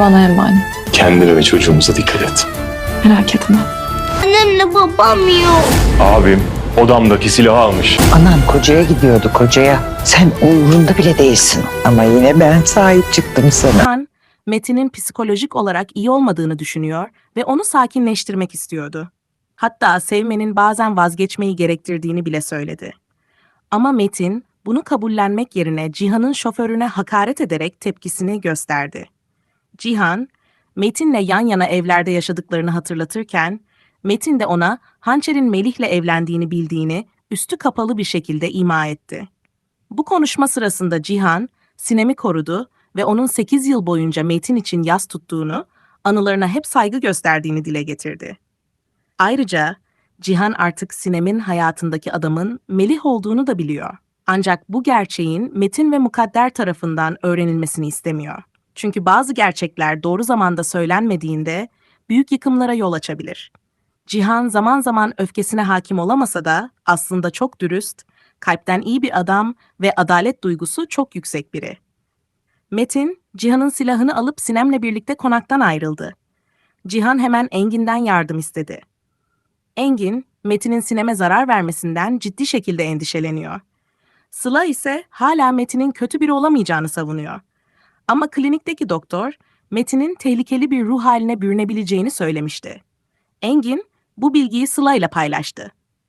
bana emanet. Kendine ve çocuğumuza dikkat et. Merak etme. Annemle babam yok. Abim odamdaki silahı almış. Anan kocaya gidiyordu kocaya. Sen umurunda bile değilsin. Ama yine ben sahip çıktım sana. Cihan, Metin'in psikolojik olarak iyi olmadığını düşünüyor ve onu sakinleştirmek istiyordu. Hatta sevmenin bazen vazgeçmeyi gerektirdiğini bile söyledi. Ama Metin bunu kabullenmek yerine Cihan'ın şoförüne hakaret ederek tepkisini gösterdi. Cihan, Metin'le yan yana evlerde yaşadıklarını hatırlatırken, Metin de ona Hançer'in Melih'le evlendiğini bildiğini üstü kapalı bir şekilde ima etti. Bu konuşma sırasında Cihan, Sinem'i korudu ve onun 8 yıl boyunca Metin için yas tuttuğunu, anılarına hep saygı gösterdiğini dile getirdi. Ayrıca Cihan artık Sinem'in hayatındaki adamın Melih olduğunu da biliyor. Ancak bu gerçeğin Metin ve Mukadder tarafından öğrenilmesini istemiyor. Çünkü bazı gerçekler doğru zamanda söylenmediğinde büyük yıkımlara yol açabilir. Cihan zaman zaman öfkesine hakim olamasa da aslında çok dürüst, kalpten iyi bir adam ve adalet duygusu çok yüksek biri. Metin, Cihan'ın silahını alıp Sinem'le birlikte konaktan ayrıldı. Cihan hemen Engin'den yardım istedi. Engin, Metin'in Sinem'e zarar vermesinden ciddi şekilde endişeleniyor. Sıla ise hala Metin'in kötü biri olamayacağını savunuyor. Ama klinikteki doktor, Metin'in tehlikeli bir ruh haline bürünebileceğini söylemişti. Engin, bu bilgiyi Sıla ile paylaştı.